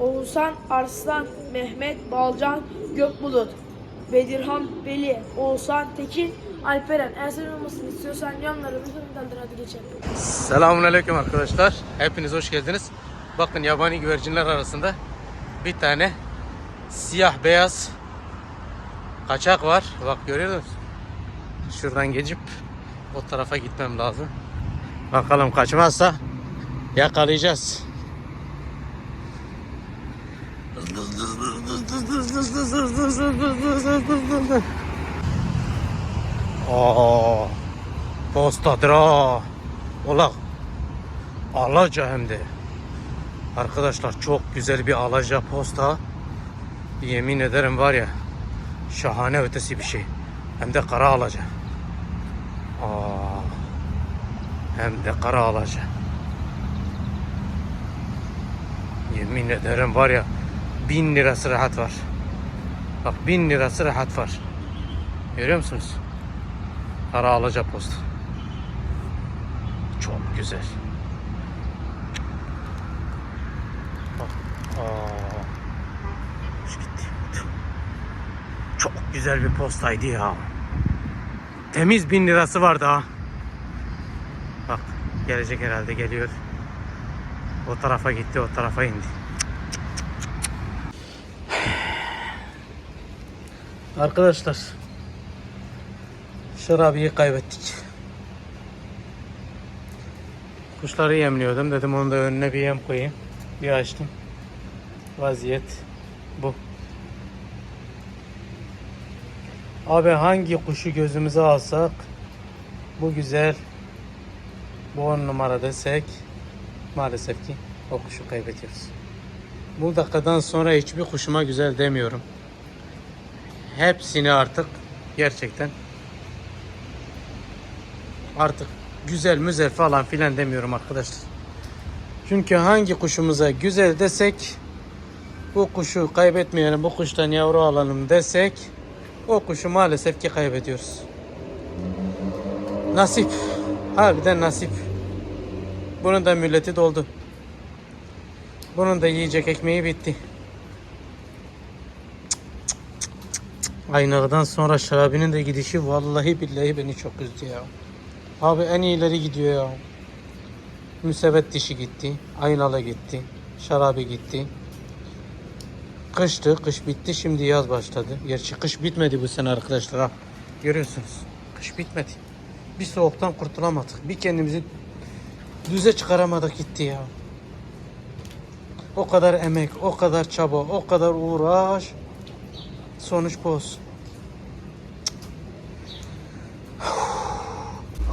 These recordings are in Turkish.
Oğuzhan Arslan, Mehmet Balcan, Gökbulut, Bedirhan Veli, Oğuzhan Tekin, Alperen. Eğer senin olmasını istiyorsan yanlarımızı daldır hadi geçelim. Selamünaleyküm arkadaşlar. Hepiniz hoş geldiniz. Bakın yabani güvercinler arasında bir tane siyah beyaz kaçak var. Bak görüyor musunuz? Şuradan geçip o tarafa gitmem lazım. Bakalım kaçmazsa yakalayacağız. Aa, postadır ha. Ola alaca hem de. Arkadaşlar çok güzel bir alaca posta. Yemin ederim var ya şahane ötesi bir şey. Hem de kara alaca. Aa, hem de kara alaca. Yemin ederim var ya bin lirası rahat var. Bak bin lirası rahat var. Görüyor musunuz? Kara alaca posta. Çok güzel. Bak. Çok güzel bir postaydı ya. Temiz bin lirası vardı ha. Bak gelecek herhalde geliyor. O tarafa gitti o tarafa indi. Arkadaşlar Şarabiyi kaybettik. Kuşları yemliyordum. Dedim onu da önüne bir yem koyayım. Bir açtım. Vaziyet bu. Abi hangi kuşu gözümüze alsak bu güzel bu on numara desek maalesef ki o kuşu kaybediyoruz. Bu dakikadan sonra hiçbir kuşuma güzel demiyorum. Hepsini artık gerçekten artık güzel müzel falan filan demiyorum arkadaşlar. Çünkü hangi kuşumuza güzel desek bu kuşu kaybetmeyelim bu kuştan yavru alalım desek o kuşu maalesef ki kaybediyoruz. Nasip. Harbiden nasip. Bunun da milleti doldu. Bunun da yiyecek ekmeği bitti. Aynıdan sonra şarabinin de gidişi vallahi billahi beni çok üzdü ya. Abi en iyileri gidiyor ya. Müsevet dişi gitti. Aynalı gitti. Şarabi gitti. Kıştı. Kış bitti. Şimdi yaz başladı. Gerçi kış bitmedi bu sene arkadaşlar. Ha. Görüyorsunuz. Kış bitmedi. Bir soğuktan kurtulamadık. Bir kendimizi düze çıkaramadık gitti ya. O kadar emek, o kadar çaba, o kadar uğraş. Sonuç bu olsun.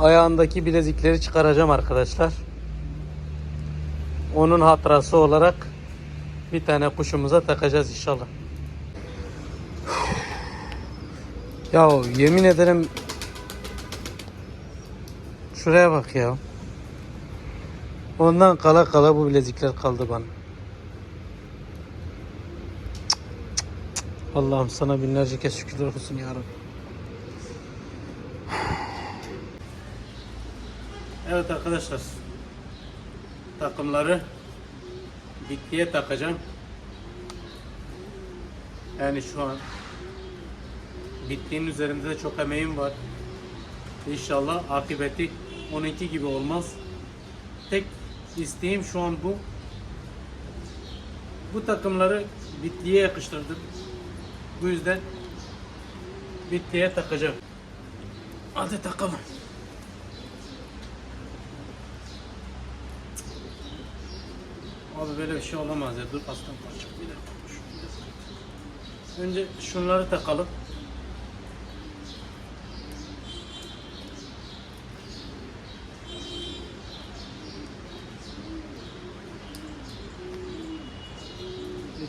Ayağındaki bilezikleri çıkaracağım arkadaşlar. Onun hatırası olarak bir tane kuşumuza takacağız inşallah. Ya yemin ederim şuraya bak ya. Ondan kala kala bu bilezikler kaldı bana. Allah'ım sana binlerce kez şükürler olsun ya Rabbi. Evet arkadaşlar. Takımları bitkiye takacağım. Yani şu an bittiğin üzerinde de çok emeğim var. İnşallah akıbeti onunki gibi olmaz. Tek isteğim şu an bu. Bu takımları bitliye yakıştırdım. Bu yüzden bitliye takacağım. Hadi takalım. Abi böyle bir şey olamaz ya. Dur aslan parça. Bir dakika. Önce şunları takalım.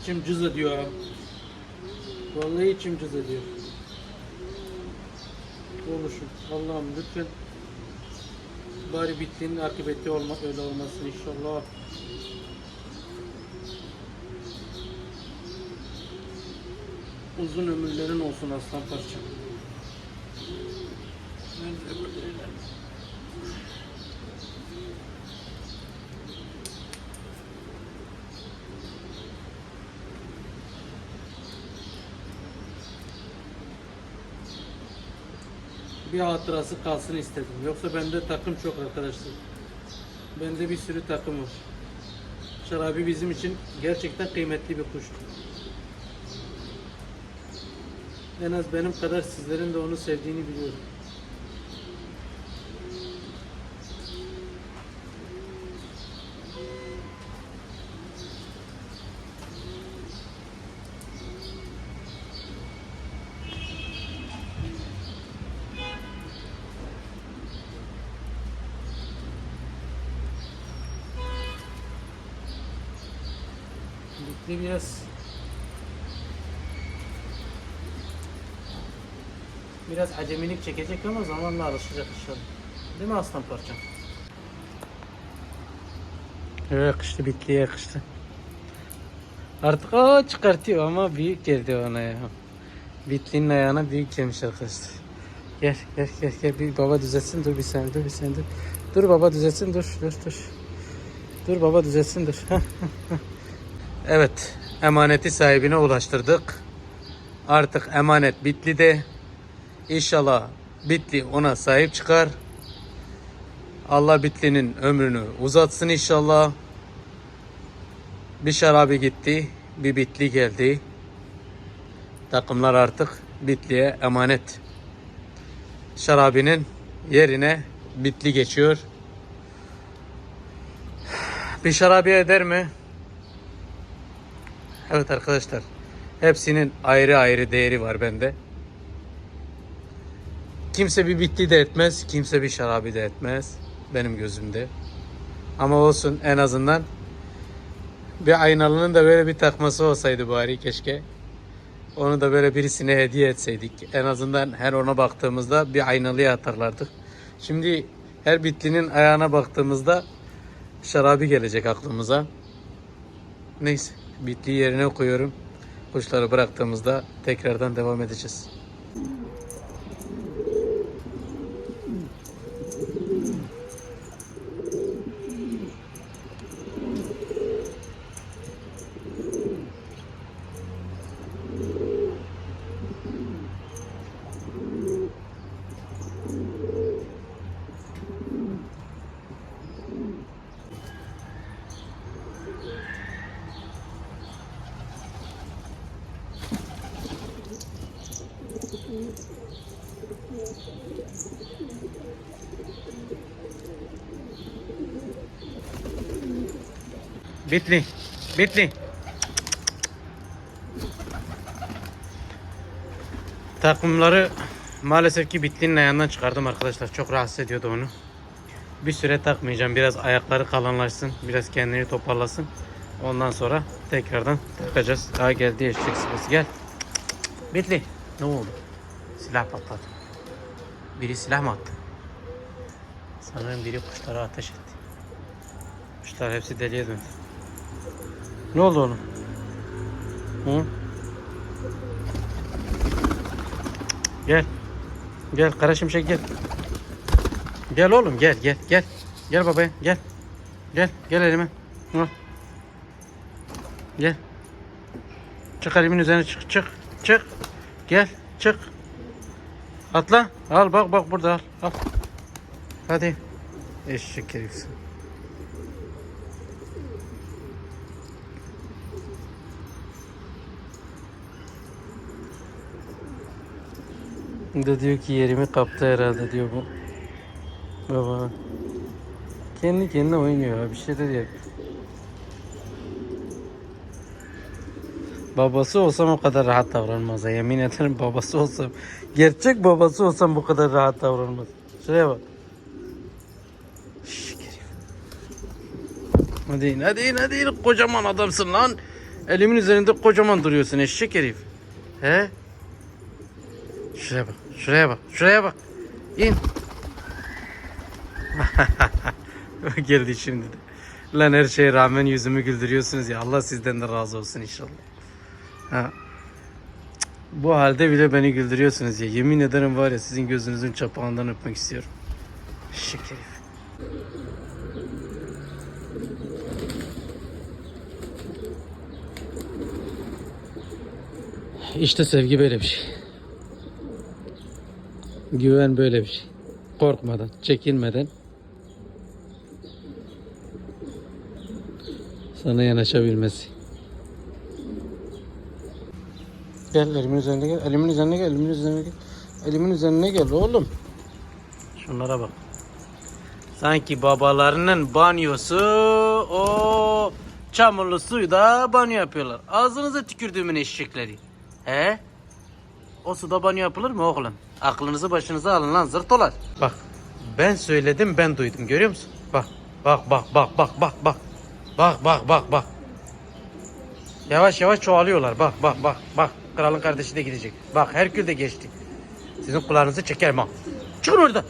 İçim cız ediyor ha. Vallahi içim cız ediyor. Olmuşum. Allah'ım lütfen bari bittiğinin akıbeti olma, öyle olmasın inşallah. Uzun ömürlerin olsun aslan parçam. Bir hatırası kalsın istedim. Yoksa bende takım çok arkadaşlar. Bende bir sürü takım var. Şarabi bizim için gerçekten kıymetli bir kuştu. En az benim kadar sizlerin de onu sevdiğini biliyorum. Biraz Biraz acemilik çekecek ama zamanla alışacak inşallah. Değil mi aslan parçam? Yakıştı bitliye yakıştı. Artık o çıkartıyor ama büyük geldi ona ya. Bitlinin ayağına büyük gelmiş arkadaşlar. Gel gel gel gel bir baba düzelsin dur bir saniye dur bir saniye dur. Dur baba düzelsin dur dur dur. Dur baba düzelsin dur. evet emaneti sahibine ulaştırdık. Artık emanet Bitli'de. İnşallah Bitli ona sahip çıkar. Allah Bitli'nin ömrünü uzatsın inşallah. Bir şarabi gitti, bir Bitli geldi. Takımlar artık Bitli'ye emanet. Şarabinin yerine Bitli geçiyor. Bir şarabi eder mi? Evet arkadaşlar. Hepsinin ayrı ayrı değeri var bende. Kimse bir bitli de etmez, kimse bir şarabi de etmez benim gözümde. Ama olsun en azından bir aynalının da böyle bir takması olsaydı bari keşke. Onu da böyle birisine hediye etseydik. En azından her ona baktığımızda bir aynalıya hatırlardık. Şimdi her bitlinin ayağına baktığımızda şarabi gelecek aklımıza. Neyse bitliyi yerine koyuyorum. Kuşları bıraktığımızda tekrardan devam edeceğiz. Bitli. Bitli. Takımları maalesef ki Bitli'nin ayağından çıkardım arkadaşlar. Çok rahatsız ediyordu onu. Bir süre takmayacağım. Biraz ayakları kalanlaşsın. Biraz kendini toparlasın. Ondan sonra tekrardan takacağız. Daha geldi eşek sıvası. Gel. Bitli. Ne oldu? Silah patladı. Biri silah mı attı? Sanırım biri kuşlara ateş etti. Kuşlar hepsi deliye döndü. Ne oldu oğlum? Hı? Gel. Gel kara şimşek gel. Gel oğlum gel gel gel. Gel babaya gel. Gel gel elime. Al. Gel. Çık elimin üzerine çık çık çık. Gel çık. Atla. Al bak bak burada al. Al. Hadi. Eşek herifsin. Da diyor ki yerimi kaptı herhalde diyor bu. Baba. Kendi kendine oynuyor. Bir şey de diyor. Babası olsam o kadar rahat davranmaz. Yemin ederim babası olsam. Gerçek babası olsam bu kadar rahat davranmaz. Şuraya bak. Herif. Hadi in hadi in hadi in. Kocaman adamsın lan. Elimin üzerinde kocaman duruyorsun eşek herif. He? Şuraya bak. Şuraya bak. Şuraya bak. İn. Geldi şimdi de. Lan her şeye rağmen yüzümü güldürüyorsunuz ya. Allah sizden de razı olsun inşallah. Ha. Bu halde bile beni güldürüyorsunuz ya. Yemin ederim var ya sizin gözünüzün çapağından öpmek istiyorum. Şık herif. İşte sevgi böyle bir şey. Güven böyle bir şey. Korkmadan, çekinmeden sana yanaşabilmesi. Gel elimin üzerine gel, elimin üzerine gel, elimin üzerine gel. Elimin üzerine gel oğlum. Şunlara bak. Sanki babalarının banyosu o çamurlu suyda banyo yapıyorlar. Ağzınıza tükürdüğümün eşekleri. He? O suda banyo yapılır mı oğlum? Aklınızı başınıza alın lan zırtolar. Bak ben söyledim ben duydum görüyor musun? Bak bak bak bak bak bak bak. Bak bak bak bak. Yavaş yavaş çoğalıyorlar. Bak bak bak bak. Kralın kardeşi de gidecek. Bak Herkül de geçti. Sizin kulağınızı çekerim ha. Çıkın orada.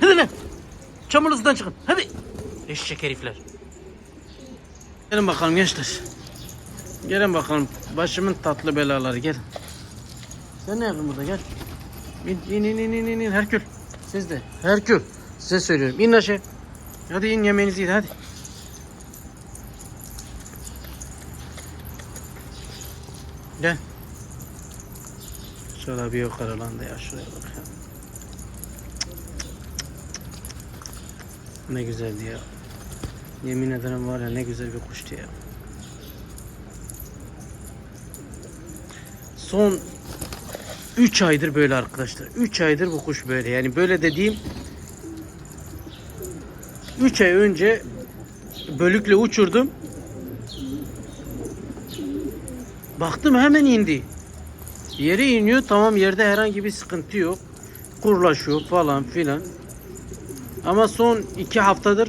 Hadi lan. Çamurlu sudan çıkın. Hadi. Eşek herifler. Gelin bakalım gençler. Gelin bakalım. Başımın tatlı belaları gelin. Sen ne yapıyorsun burada gel. İn in in in in in. Herkül. Siz de. Herkül. Size söylüyorum. İn aşağı. Hadi in yemeğinizi yiyin hadi. Gel. Şöyle bir yukarı lan da ya şuraya bak ya. Ne güzeldi ya. Yemin ederim var ya ne güzel bir kuştu ya. Son 3 aydır böyle arkadaşlar. 3 aydır bu kuş böyle. Yani böyle dediğim 3 ay önce bölükle uçurdum. Baktım hemen indi. Yere iniyor tamam yerde herhangi bir sıkıntı yok. Kurlaşıyor falan filan. Ama son iki haftadır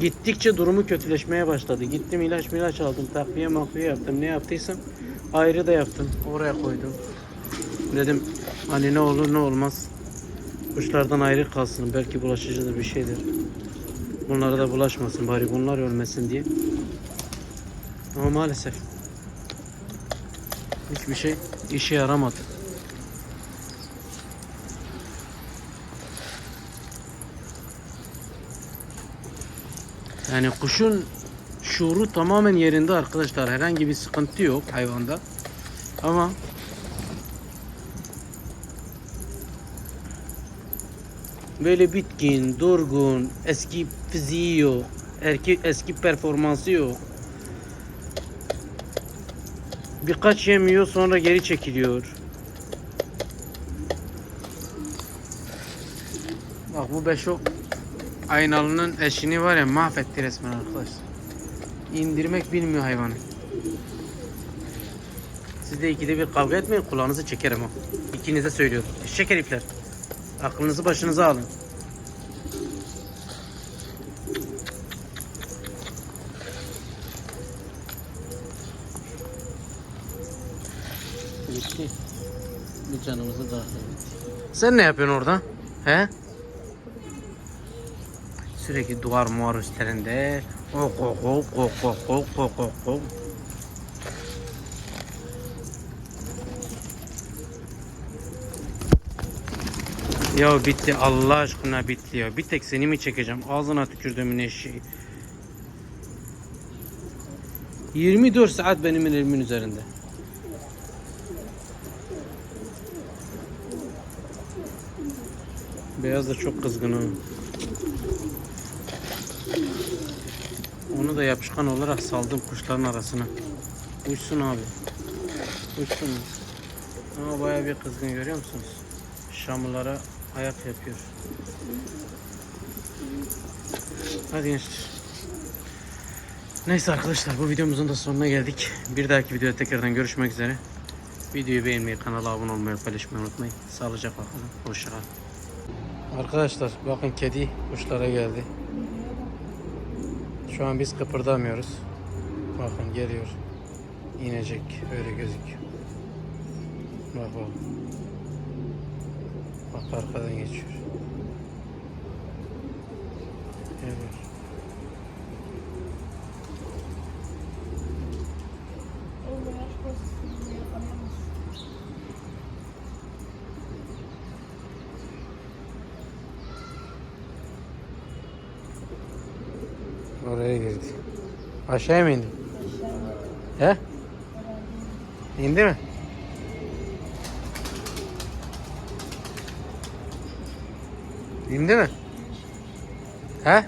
gittikçe durumu kötüleşmeye başladı. Gittim ilaç milaç aldım. Takviye makviye yaptım. Ne yaptıysam ayrı da yaptım. Oraya koydum. Dedim hani ne olur ne olmaz. Kuşlardan ayrı kalsın. Belki bulaşıcıdır bir şeydir. Bunlara da bulaşmasın. Bari bunlar ölmesin diye. Ama maalesef hiçbir şey işe yaramadı. Yani kuşun şuuru tamamen yerinde arkadaşlar. Herhangi bir sıkıntı yok hayvanda. Ama böyle bitkin, durgun, eski fiziği yok, eski, eski performansı yok. Birkaç yemiyor sonra geri çekiliyor. Bak bu beşok Aynalı'nın eşini var ya mahvetti resmen arkadaşlar. İndirmek bilmiyor hayvanı. Siz de ikide bir kavga etmeyin kulağınızı çekerim ha. İkinize söylüyorum. Eşek herifler. Aklınızı başınıza alın. Bitti. Bir canımızı daha Sen ne yapıyorsun orada? He? Sürekli duvar muvar üstlerinde. Ok ok ok ok ok ok ok ok Ya bitti Allah aşkına bitti ya. Bir tek seni mi çekeceğim? Ağzına tükürdüğümün eşeği. 24 saat benim elimin üzerinde. Beyaz da çok kızgın ha. Onu da yapışkan olarak saldım kuşların arasına. Uçsun abi. Uçsun. Ama bayağı bir kızgın görüyor musunuz? Şamlara ayak yapıyor. Hadi gençler. Neyse arkadaşlar bu videomuzun da sonuna geldik. Bir dahaki videoda tekrardan görüşmek üzere. Videoyu beğenmeyi, kanala abone olmayı, paylaşmayı unutmayın. Sağlıcakla kalın. Hoşçakalın. Arkadaşlar bakın kedi kuşlara geldi. Şu an biz kıpırdamıyoruz. Bakın geliyor. İnecek. Öyle gözüküyor. Bak bak. Arkadan geçiyor. Geliyor. Oraya girdi. Aşağıya mı indi? He? İndi mi? İndi mi? He?